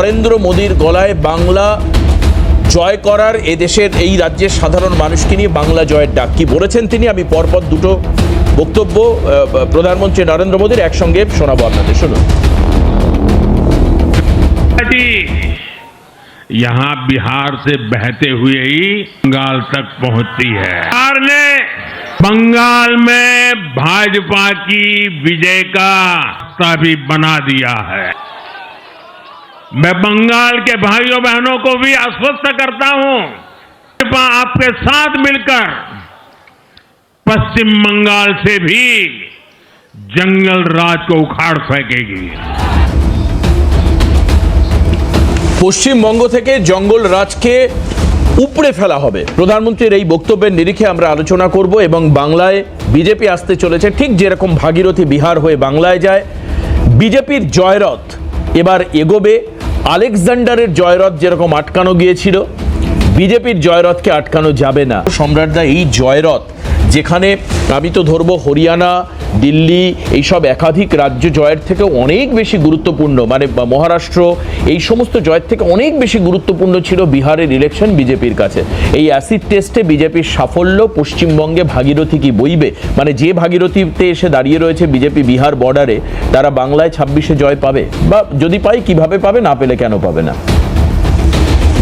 নরেন্দ্র মোদীর গলায় বাংলা জয় করার এদেশের এই রাজ্যের সাধারণ মানুষকে নিয়ে বাংলা জয়ের ডাক কি বলেছেন তিনি আমি পরপর দুটো বক্তব্য আহ, প্রধানমন্ত্রী নরেন্দ্র মোদীর একসঙ্গে শোনাবো আপনাদের শুনুন जी यहाँ बिहार से बहते हुए ही बंगाल तक पहुंचती है बिहार ने बंगाल में भाजपा की विजय का रास्ता भी बना दिया है मैं बंगाल के भाइयों बहनों को भी आश्वस्त करता हूं भाजपा आपके साथ मिलकर पश्चिम बंगाल से भी जंगल राज को उखाड़ फेंकेगी পশ্চিমবঙ্গ থেকে জঙ্গল রাজকে উপড়ে ফেলা হবে প্রধানমন্ত্রীর এই বক্তব্যের নিরিখে আমরা আলোচনা করব এবং বাংলায় বিজেপি আসতে চলেছে ঠিক যেরকম ভাগীরথী বিহার হয়ে বাংলায় যায় বিজেপির জয়রথ এবার এগোবে আলেকজান্ডারের জয়রথ যেরকম আটকানো গিয়েছিল বিজেপির জয়রথকে আটকানো যাবে না। সম্রাটদা এই জয়রথ, যেখানে আমি তো ধরবো হরিয়ানা, দিল্লি, এইসব একাধিক রাজ্য জয়ের থেকে অনেক বেশি গুরুত্বপূর্ণ। মানে মহারাষ্ট্র, এই সমস্ত জয়ের থেকে অনেক বেশি গুরুত্বপূর্ণ ছিল বিহারের ইলেকশন বিজেপির কাছে। এই অ্যাসিড টেস্টে বিজেপির সাফল্য পশ্চিমবঙ্গে ভাগীরথী কি বইবে? মানে যে ভাগীরথীতে এসে দাঁড়িয়ে রয়েছে বিজেপি বিহার বর্ডারে তারা বাংলায় ছাব্বিশে জয় পাবে? বা যদি পায়, কীভাবে পাবে? না পেলে কেন পাবে না?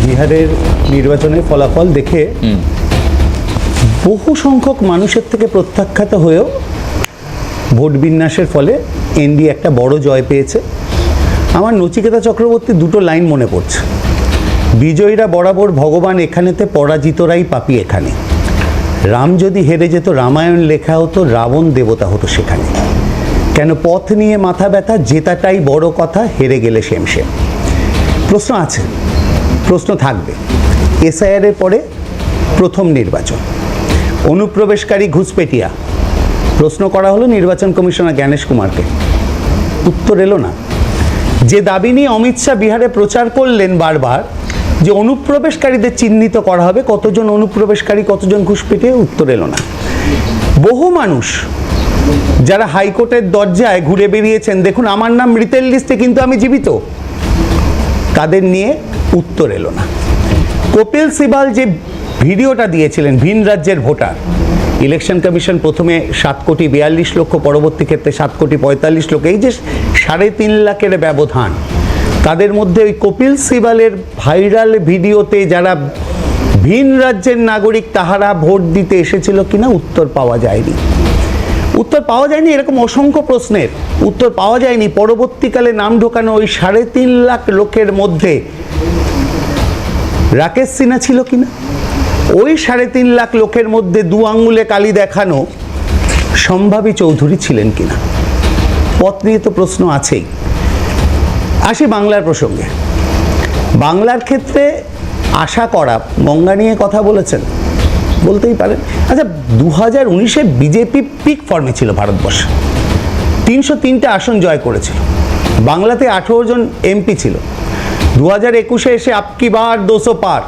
বিহারের নির্বাচনের ফলাফল দেখে বহু সংখ্যক মানুষের থেকে প্রত্যাখ্যাত হয়েও ভোট বিন্যাসের ফলে এনডি একটা বড় জয় পেয়েছে। আমার নচিকেতা চক্রবর্তী দুটো লাইন মনে পড়ছে। বিজয়ীরা বরাবর ভগবান এখানেতে পরাজিতরাই পাপি এখানে। রাম যদি হেরে যেত রামায়ণ লেখা হতো রাবণ দেবতা হতো সেখানে। কেন পথ নিয়ে মাথা ব্যথা জেতাটাই বড় কথা হেরে গেলে সেম সেম প্রশ্ন আছে প্রশ্ন থাকবে। এসআইআরের পরে প্রথম নির্বাচন। অনুপ্রবেশকারী ঘুষপেটিয়া। প্রশ্ন করা হলো নির্বাচন কমিশনার জ্ঞানেশ কুমারকে। উত্তর এলো না। যে দাবি নিয়ে অমিত শাহ বিহারে প্রচার করলেন বারবার, যে অনুপ্রবেশকারীদের চিহ্নিত করা হবে, কতজন অনুপ্রবেশকারী, কতজন ঘুষপেটিয়ে, উত্তর এলো না। বহু মানুষ যারা হাইকোর্টের দরজায় ঘুরে বেরিয়েছেন, দেখুন, আমার নাম মৃতের লিস্টে কিন্তু আমি জীবিত। তাদের নিয়ে উত্তর এলো না। কপিল সিবাল যে ভিডিওটা দিয়েছিলেন ভিন রাজ্যের ভোটার, ইলেকশন কমিশন প্রথমে সাত কোটি বিয়াল্লিশ লক্ষ, পরবর্তী ক্ষেত্রে সাত কোটি পঁয়তাল্লিশ লক্ষ, এই যে সাড়ে তিন লাখের ব্যবধান, তাদের মধ্যে ওই কপিল সিবালের ভাইরাল ভিডিওতে যারা ভিন রাজ্যের নাগরিক তাহারা ভোট দিতে এসেছিল কিনা উত্তর পাওয়া যায়নি। উত্তর পাওয়া যায়নি এরকম অসংখ্য প্রশ্নের। উত্তর পাওয়া যায়নি। পরবর্তীকালে নাম ঢোকানো ওই সাড়ে তিন লাখ লোকের মধ্যে রাকেশ সিনহা ছিল কিনা? ওই সাড়ে তিন লাখ লোকের মধ্যে দু আঙ্গুলে কালি দেখানো সম্ভাবী চৌধুরী ছিলেন কিনা? পথ নিয়ে তো প্রশ্ন আছেই। আসি বাংলার প্রসঙ্গে। বাংলার ক্ষেত্রে আশা করা, গঙ্গা নিয়ে কথা বলেছেন। বলতেই পারেন। আচ্ছা দু হাজার উনিশে বিজেপি পিক ফর্মে ছিল ভারতবর্ষে। তিনশো তিনটে আসন জয় করেছিল। বাংলাতে আঠেরো জন এমপি ছিল। দু হাজার একুশে এসে আপকি বার দোশো পার।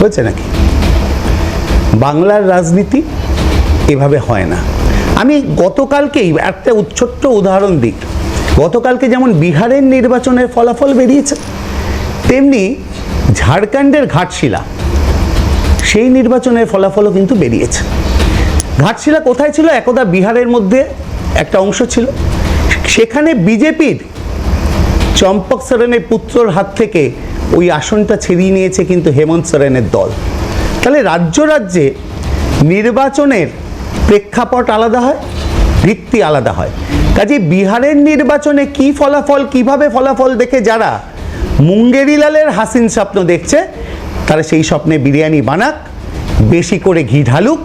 হয়েছে নাকি? বাংলার রাজনীতি এভাবে হয় না। আমি গতকালকেই একটা ছোট্ট উদাহরণ দিই। গতকালকে যেমন বিহারের নির্বাচনের ফলাফল বেরিয়েছে, তেমনি ঝাড়খণ্ডের ঘাটশিলা। সেই নির্বাচনের ফলাফলও কিন্তু বেরিয়েছে। ঘাটশিলা কোথায় ছিল? একদা বিহারের মধ্যে একটা অংশ ছিল। সেখানে বিজেপির চম্পক সোরেনের পুত্রর হাত থেকে ওই আসনটা ছিনিয়ে নিয়েছে কিন্তু হেমন্ত সোরেনের দল। তাহলে রাজ্য রাজ্যে নির্বাচনের প্রেক্ষাপট আলাদা হয়, ভিত্তি আলাদা হয়। কাজে বিহারের নির্বাচনে কি ফলাফল, কীভাবে ফলাফল দেখে যারা মুঙ্গেরিলালের হাসিন স্বপ্ন দেখছে তারা সেই স্বপ্নে বিরিয়ানি বানাক, বেশি করে ঘি ঢালুক,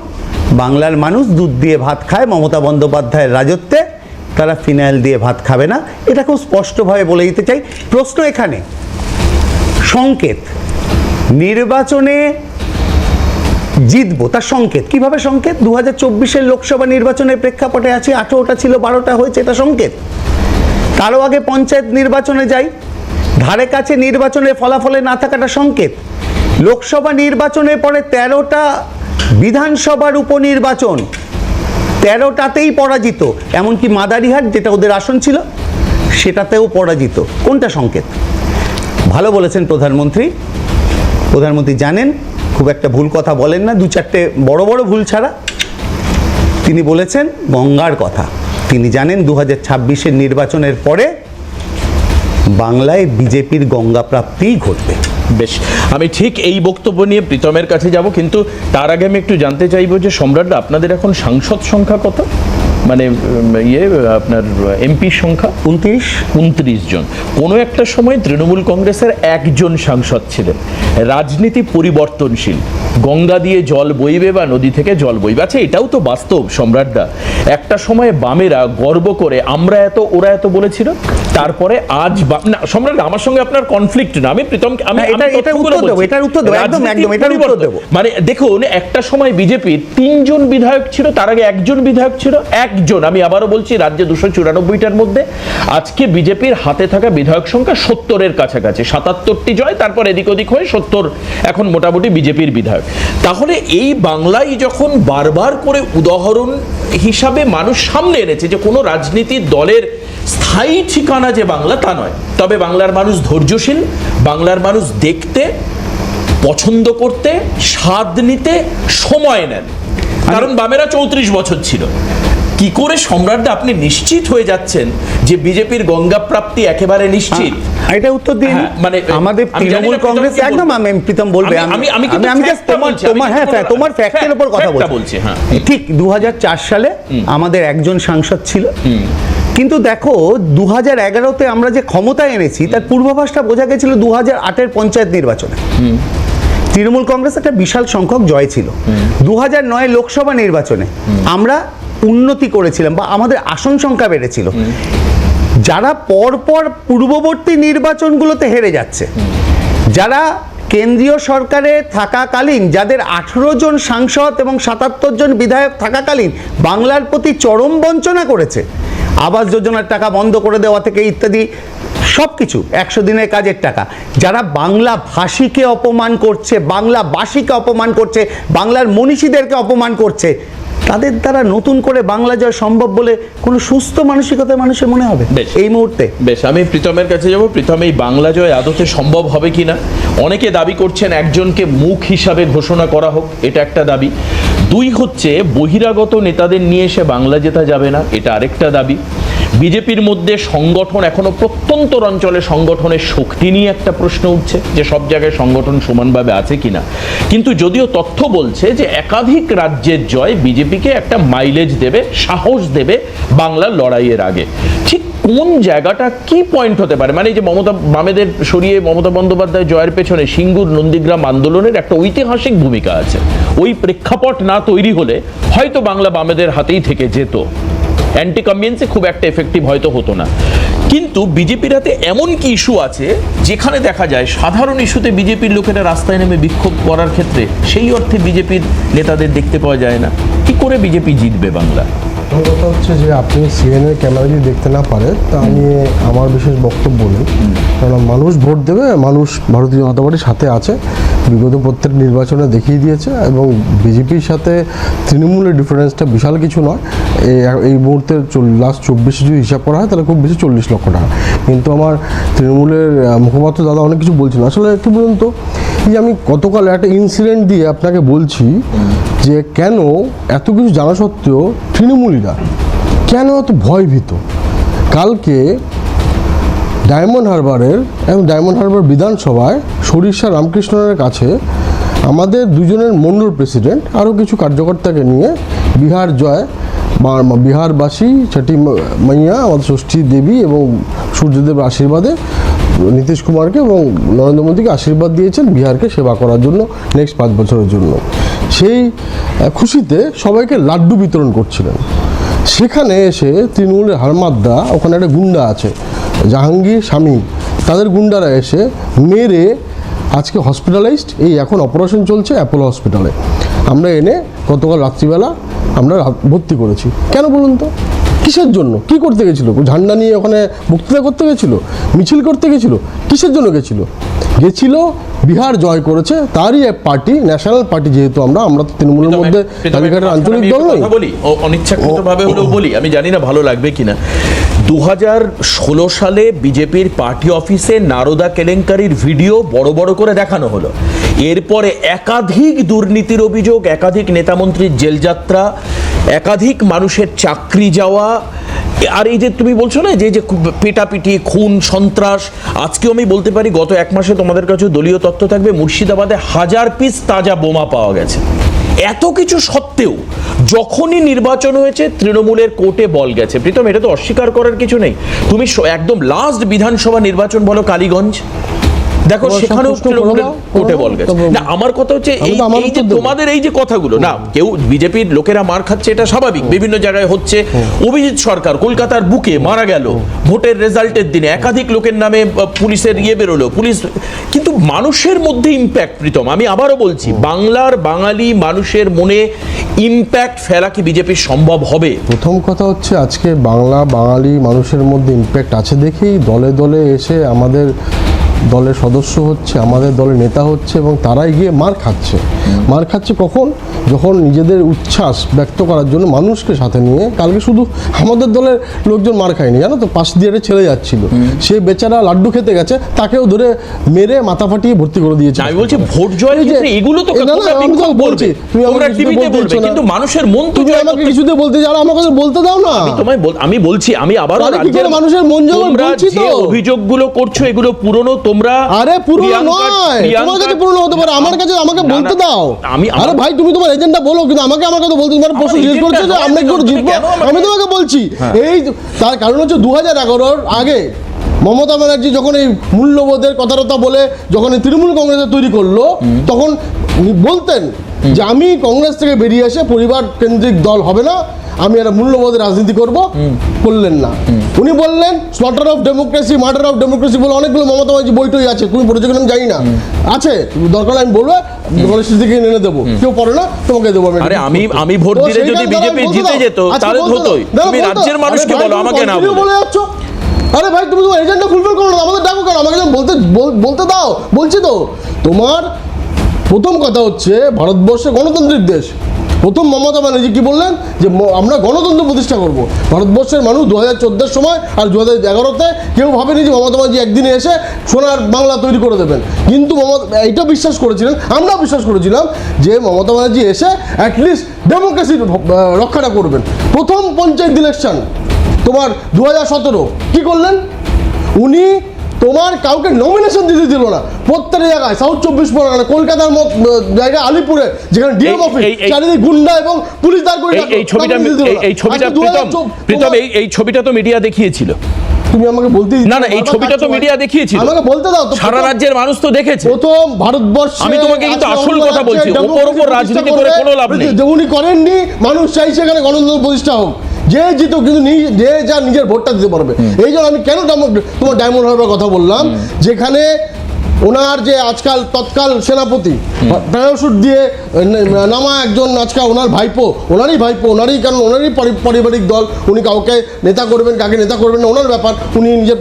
বাংলার মানুষ দুধ দিয়ে ভাত খায়, মমতা বন্দ্যোপাধ্যায়ের রাজত্বে তারা ফিনাইল দিয়ে ভাত খাবে না। এটা খুব স্পষ্টভাবে বলে দিতে চাই। প্রশ্ন এখানে, সংকেত, নির্বাচনে জিতবো, তার সংকেত, কীভাবে সংকেত? দু হাজার চব্বিশের লোকসভা নির্বাচনের প্রেক্ষাপটে আছে, আঠেরোটা ছিল, বারোটা হয়েছে, এটা সংকেত। তারও আগে পঞ্চায়েত নির্বাচনে যাই, ধারে কাছে নির্বাচনের ফলাফলে না থাকাটা সংকেত। লোকসভা নির্বাচনের পরে তেরোটা বিধানসভার উপনির্বাচন, তেরোটাতেই পরাজিত। এমনকি মাদারিহাট, যেটা ওদের আসন ছিল, সেটাতেও পরাজিত। কোনটা সংকেত? ভালো বলেছেন প্রধানমন্ত্রী। প্রধানমন্ত্রী জানেন, খুব একটা ভুল কথা বলেন না, দু চারটে বড় বড় ভুল ছাড়া। তিনি বলেছেন, গঙ্গার কথা। তিনি জানেন দু হাজার ছাব্বিশের নির্বাচনের পরে বাংলায় বিজেপির গঙ্গা প্রাপ্তিই ঘটবে। বেশ, আমি ঠিক এই বক্তব্য নিয়ে প্রীতমের কাছে যাব, কিন্তু তার আগে আমি একটু জানতে চাইব যে সম্রাটরা আপনাদের এখন সাংসদ সংখ্যা কত? মানে ইয়ে আপনার এমপির সংখ্যা? উনত্রিশ। উনত্রিশ জন। কোনো একটা সময় তৃণমূল কংগ্রেসের একজন সাংসদ ছিলেন। রাজনীতি পরিবর্তনশীল। গঙ্গা দিয়ে জল বইবে বা নদী থেকে জল বইবে। আচ্ছা এটাও তো বাস্তব সম্রাটদা। একটা সময় বামেরা গর্ব করে আমরা এত ওরা এত বলেছিল? তারপরে আজ না সম্রাট আমার সঙ্গে আপনার কনফ্লিক্ট না। আমি প্রীতম আমি এটা- এটার উত্তর দেবো, এটার উত্তর দেবো, একদম, একদম, এটার উত্তর দেবো। মানে দেখুন একটা সময় বিজেপির তিনজন বিধায়ক ছিল তার আগে একজন বিধায়ক ছিল একজন। আমি আবারও বলছি রাজ্যে দুশো চুরানব্বইটার মধ্যে আজকে বিজেপির হাতে থাকা বিধায়ক সংখ্যা সত্তরের কাছাকাছি। সাতাত্তরটি জয় তারপর এদিক ওদিক হয়ে সত্তর এখন মোটামুটি বিজেপির বিধায়ক। তাহলে এই বাংলায় যখন বারবার করে উদাহরণ হিসাবে মানুষ সামনে এনেছে যে কোনো রাজনীতির দলের স্থায়ী ঠিকানা যে বাংলা তা নয়। তবে বাংলার মানুষ ধৈর্যশীল বাংলার মানুষ দেখতে পছন্দ করতে স্বাদ নিতে সময় নেন। কারণ বামেরা চৌত্রিশ বছর ছিল। কি করে সম্রাটদা আপনি নিশ্চিত হয়ে যাচ্ছেন যে বিজেপির গঙ্গা প্রাপ্তি একেবারে নিশ্চিত? এটা উত্তর দিন হ্যাঁ, মানে, আমাদের তৃণমূল কংগ্রেস একদম আমি প্রীতম বলবে আমি- আমি- আমি তোমার তোমার কিন্তু হ্যাঁ তোমার ফ্যাক্টের উপর কথা বলছি। বলছি, হ্যাঁ। ঠিক দু সালে আমাদের একজন সাংসদ ছিল। কিন্তু দেখো দু হাজার এগারোতে আমরা যে ক্ষমতা এনেছি তার পূর্বাভাসটা বোঝা গেছিল দু হাজার আটের পঞ্চায়েত নির্বাচনে। তৃণমূল কংগ্রেস একটা বিশাল সংখ্যক জয় ছিল। দু হাজার নয় লোকসভা নির্বাচনে আমরা উন্নতি করেছিলাম বা আমাদের আসন সংখ্যা বেড়েছিল। যারা পরপর পূর্ববর্তী নির্বাচনগুলোতে হেরে যাচ্ছে, যারা কেন্দ্রীয় সরকারে থাকাকালীন, যাদের আঠেরো জন সাংসদ এবং সাতাত্তর জন বিধায়ক থাকাকালীন বাংলার প্রতি চরম বঞ্চনা করেছে, আবাস যোজনার টাকা বন্ধ করে দেওয়া থেকে ইত্যাদি সব কিছু একশো দিনের কাজের টাকা। যারা বাংলা ভাষীকে অপমান করছে, বাংলা ভাষীকে অপমান করছে, বাংলার মনীষীদেরকে অপমান করছে তাদের দ্বারা নতুন করে বাংলা জয় সম্ভব বলে কোনো সুস্থ মানসিকতা মানুষের মনে হবে? বেশ। এই মুহূর্তে? বেশ আমি প্রীতমের কাছে যাব। প্রীতম এই বাংলা জয় আদতে সম্ভব হবে কিনা? অনেকে দাবি করছেন একজনকে মুখ হিসাবে ঘোষণা করা হোক এটা একটা দাবি। দুই হচ্ছে বহিরাগত নেতাদের নিয়ে এসে বাংলা জেতা যাবে না এটা আরেকটা দাবি। বিজেপির মধ্যে সংগঠন এখনও প্রত্যন্তর অঞ্চলে সংগঠনের শক্তি নিয়ে একটা প্রশ্ন উঠছে যে সব জায়গায় সংগঠন সমানভাবে আছে কিনা। কিন্তু যদিও তথ্য বলছে যে একাধিক রাজ্যের জয় বিজেপিকে একটা মাইলেজ দেবে, সাহস দেবে বাংলার লড়াইয়ের আগে। ঠিক কোন জায়গাটা কি পয়েন্ট হতে পারে? মানে এই যে মমতা বামেদের সরিয়ে মমতা বন্দ্যোপাধ্যায় জয়ের পেছনে সিঙ্গুর নন্দীগ্রাম আন্দোলনের একটা ঐতিহাসিক ভূমিকা আছে। ওই প্রেক্ষাপট না তৈরি হলে হয়তো বাংলা বামেদের হাতেই থেকে যেত। অ্যান্টি কনভিয়েন্সে খুব একটা এফেক্টিভ হয়তো হতো না। কিন্তু বিজেপির হাতে এমন কি ইস্যু আছে যেখানে দেখা যায় সাধারণ ইস্যুতে বিজেপির লোকেরা রাস্তায় নেমে বিক্ষোভ করার ক্ষেত্রে সেই অর্থে বিজেপির নেতাদের দেখতে পাওয়া যায় না। কি করে বিজেপি জিতবে বাংলা? প্রথম কথা হচ্ছে যে আপনি সিএনএ ক্যামেরা যদি দেখতে না পারে তা নিয়ে আমার বিশেষ বক্তব্য নেই। কারণ মানুষ ভোট দেবে মানুষ ভারতীয় জনতা পার্টির সাথে আছে। বিগত প্রত্যেক নির্বাচনে দেখিয়ে দিয়েছে এবং বিজেপির সাথে তৃণমূলের ডিফারেন্সটা বিশাল কিছু নয়। এই মুহূর্তে লাস্ট চব্বিশে যদি হিসাব করা হয়, তাহলে খুব বেশি চল্লিশ লক্ষ টাকা। কিন্তু আমার তৃণমূলের মুখপাত্র দাদা অনেক কিছু বলছিল আসলে কি বলুন তো, এই আমি গতকাল একটা ইনসিডেন্ট দিয়ে আপনাকে বলছি যে কেন এত কিছু জানা সত্ত্বেও তৃণমূলীরা কেন এত ভয়ভীত? কালকে ডায়মন্ড হারবারের এবং ডায়মন্ড হারবার বিধানসভায় সরিষা রামকৃষ্ণনের কাছে আমাদের দুজনের মন্ডল প্রেসিডেন্ট, আরও কিছু কার্যকর্তাকে নিয়ে বিহার জয় বিহারবাসী ছটি মাইয়া, আমাদের ষষ্ঠী দেবী এবং সূর্যদেবের আশীর্বাদে নীতিশ কুমারকে এবং নরেন্দ্র মোদীকে আশীর্বাদ দিয়েছেন বিহারকে সেবা করার জন্য নেক্সট পাঁচ বছরের জন্য। সেই খুশিতে সবাইকে লাড্ডু বিতরণ করছিলেন। সেখানে এসে তৃণমূলের হারমাদ্দা ওখানে একটা গুন্ডা আছে জাহাঙ্গীর শামীম তাদের গুন্ডারা এসে মেরে আজকে হসপিটালাইজড এই এখন অপারেশন চলছে অ্যাপোলো হসপিটালে আমরা এনে গতকাল রাত্রিবেলা আমরা ভর্তি করেছি। কেন বলুন তো? কিসের জন্য? কি করতে গেছিল? ঝান্ডা নিয়ে ওখানে বক্তৃতা করতে গেছিল? মিছিল করতে গেছিল? কিসের জন্য গেছিল? গেছিল বিহার জয় করেছে তারই এক পার্টি ন্যাশনাল পার্টি যেহেতু আমরা আমরা তো তৃণমূলের মধ্যে আঞ্চলিক দল নই। বলি। অনিচ্ছাকৃতভাবে হলেও বলি। আমি জানি না ভালো লাগবে কিনা। দু ষোলো সালে বিজেপির পার্টি অফিসে নারদা কেলেঙ্কারির ভিডিও বড় বড় করে দেখানো হলো। এরপরে একাধিক দুর্নীতির অভিযোগ, একাধিক নেতামন্ত্রীর জেলযাত্রা, একাধিক মানুষের চাকরি যাওয়া। আর এই যে তুমি বলছো না, যে যে পেটাপিটি, খুন, সন্ত্রাস, আজকেও আমি বলতে পারি গত এক মাসে তোমাদের কাছে দলীয় তথ্য থাকবে, মুর্শিদাবাদে হাজার পিস তাজা বোমা পাওয়া গেছে। এত কিছু সত্ত্বেও যখনই নির্বাচন হয়েছে, তৃণমূলের কোর্টে বল গেছে। প্রীতম, এটা তো অস্বীকার করার কিছু নেই। তুমি একদম লাস্ট বিধানসভা নির্বাচন বলো কালীগঞ্জ। দেখো সেখানেও কোর্টে বল গেছে। না আমার কথা হচ্ছে এই এই যে তোমাদের এই যে কথাগুলো না কেউ বিজেপির লোকেরা মার খাচ্ছে এটা স্বাভাবিক। বিভিন্ন জায়গায় হচ্ছে। অভিজিৎ সরকার কলকাতার বুকে মারা গেল। ভোটের রেজাল্টের দিনে একাধিক লোকের নামে পুলিশের ইয়ে বেরোলো। পুলিশ কিন্তু মানুষের মধ্যে ইম্প্যাক্ট প্রীতম। আমি আবারও বলছি বাংলার বাঙালি মানুষের মনে ইম্প্যাক্ট ফেলা কি বিজেপির সম্ভব হবে? প্রথম কথা হচ্ছে আজকে বাংলা বাঙালি মানুষের মধ্যে ইম্প্যাক্ট আছে দেখেই দলে দলে এসে আমাদের দলের সদস্য হচ্ছে আমাদের দলের নেতা হচ্ছে এবং তারাই গিয়ে মার খাচ্ছে। মার খাচ্ছে কখন? যখন নিজেদের উচ্ছ্বাস ব্যক্ত করার জন্য মানুষকে সাথে নিয়ে কালকে শুধু আমাদের দলের লোকজন মার খায়নি জানো তো? পাশ দিয়ে ছেড়ে যাচ্ছিল। সে বেচারা লাড্ডু খেতে গেছে তাকেও ধরে মেরে মাথা ফাটিয়ে ভর্তি করে দিয়েছে। আমি বলছি ভোট জয়ের যে- এগুলো তো বলছি, তুমি আমাকে তোমরা টিভিতে না। কিন্তু মানুষের মন তুমি জয় আমাকে কিছুতে বলতে যাও আমাকে তো বলতে দাও না। তোমায় আমি বলছি আমি রাজ্যের মানুষের মন জয় বলছি তো। অভিযোগগুলো করছ এগুলো পুরনো তোমরা আরে পুরনো নয়। তোমার কাছে পুরনো হতে পারে। আমার কাছে আমাকে বলতে দাও। আমি আরে ভাই তুমি তোমার বলো কিন্তু আমাকে আমার কথা বলতে তোমার প্রশ্ন জিজ্ঞেস করছ যে আমরা কি করে জিতবো? আমি তোমাকে বলছি এই তার কারণ হচ্ছে দু হাজার এগারোর আগে মমতা ব্যানার্জি যখন এই মূল্যবোধের কথাটা বলে যখন এই তৃণমূল কংগ্রেসের তৈরি করল তখন বলতেন যে আমি কংগ্রেস থেকে বেরিয়ে এসে পরিবার কেন্দ্রিক দল হবে না। আমি একটা মূল্যবোধের রাজনীতি করব করলেন না। উনি বললেন slaughter of democracy martyr of democracy বলে অনেকগুলো মমতা ব্যানার্জি বইটই আছে তুমি পড়েছো কিনা জানি না। আছে দরকার আমি বলব গণেশ থেকে এনে দেবো। কেউ পড়ে না তোমাকে দেবো আমি আরে আমি আমি ভোট দিলে যদি বিজেপি জিতে যেত তাহলে হতোই তুমি রাজ্যের মানুষকে বলো? আমাকে না বলে। বলে যাচ্ছ। আরে ভাই তুমি তোমার এজেন্ডা ফুলফিল করো না আমাদের ডাকো কেন? আমাকে বলতে বলতে দাও বলছি তো। তোমার প্রথম কথা হচ্ছে ভারতবর্ষে গণতান্ত্রিক দেশ। প্রথম মমতা ব্যানার্জি কি বললেন? যে আমরা গণতন্ত্র প্রতিষ্ঠা করব। ভারতবর্ষের মানুষ দু হাজার চোদ্দোর সময় আর দু হাজার এগারোতে কেউ ভাবেনি যে মমতা ব্যানার্জি একদিনে এসে সোনার বাংলা তৈরি করে দেবেন। কিন্তু মমতা, এইটা বিশ্বাস করেছিলেন আমরা বিশ্বাস করেছিলাম যে মমতা ব্যানার্জি এসে অ্যাটলিস্ট ডেমোক্রেসির রক্ষাটা করবেন। প্রথম পঞ্চায়েত ইলেকশন তোমার দু হাজার সতেরো, কী করলেন? উনি তোমার কাউকে নমিনেশন দিতে দিল না প্রত্যেকটা জায়গায় সাউথ চব্বিশ পরগনা কলকাতার মত জায়গায় আলিপুরে যেখানে ডিএম অফিস চারিদিকে গুন্ডা এবং পুলিশ দাঁড় করে এই ছবিটা এই- ছবিটা আজকে 2024 প্রীতম এই এই ছবিটা তো মিডিয়া দেখিয়েছিল তুমি আমাকে বলতে না, না, এই ছবিটা তো media দেখিয়েছিল। আমাকে বলতে দাও সারা রাজ্যের মানুষ তো দেখেছে প্রথম ভারতবর্ষ আমি তোমাকে কিন্তু আসল কথা বলছি। ওপর ওপর রাজনীতি করে কোনো লাভ নেই। যে উনি করেননি মানুষ চাইছে এখানে গণতন্ত্র প্রতিষ্ঠা হোক যে জিতুক কিন্তু যে যা নিজের ভোটটা দিতে পারবে। এই জন্য আমি কেন তোমার ডায়মন্ড হারবার কথা বললাম যেখানে ওনার যে আজকাল তৎকাল সেনাপতি প্যারাশুট দিয়ে নামা একজন আজকাল ওনার ভাইপো ওনারই ভাইপো ওনারই কারণ ওনারই পারিবারিক দল উনি কাউকে নেতা করবেন কাকে নেতা করবেন না ওনার ব্যাপার। উনি নিজের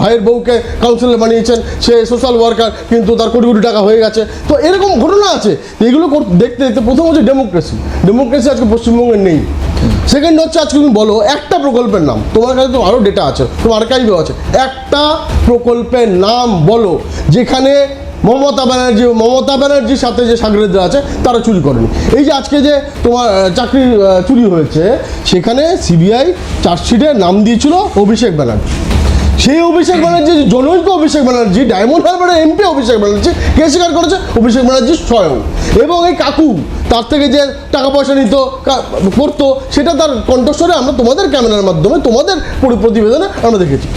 ভাইয়ের বউকে কাউন্সিলর বানিয়েছেন সে সোশ্যাল ওয়ার্কার কিন্তু তার কোটি কোটি টাকা হয়ে গেছে। তো এরকম ঘটনা আছে এগুলো দেখতে দেখতে প্রথম হচ্ছে ডেমোক্রেসি ডেমোক্রেসি আজকে পশ্চিমবঙ্গে নেই। সেকেন্ড হচ্ছে আজকে তুমি বলো, একটা প্রকল্পের নাম। তোমার কাছে তো আরও ডেটা আছে, তোমার আর্কাইভেও আছে। একটা প্রকল্পের নাম বলো, যেখানে মমতা ব্যানার্জি মমতা ব্যানার্জির সাথে যে সাগরেদরা আছে, তারা চুরি করেনি। এই যে আজকে যে তোমার চাকরি চুরি হয়েছে, সেখানে সিবিআই চার্জশিটে নাম দিয়েছিল অভিষেক ব্যানার্জি। সেই অভিষেক ব্যানার্জি, জনৈক অভিষেক ব্যানার্জি, ডায়মন্ড হারবারের এমপি অভিষেক ব্যানার্জি, কে স্বীকার করেছে? অভিষেক ব্যানার্জি স্বয়ং। এবং এই কাকু, তার থেকে যে টাকা পয়সা নিত করতো, সেটা তার কণ্ঠস্বরে আমরা তোমাদের ক্যামেরার মাধ্যমে, তোমাদের প্রতিবেদনে আমরা দেখেছি।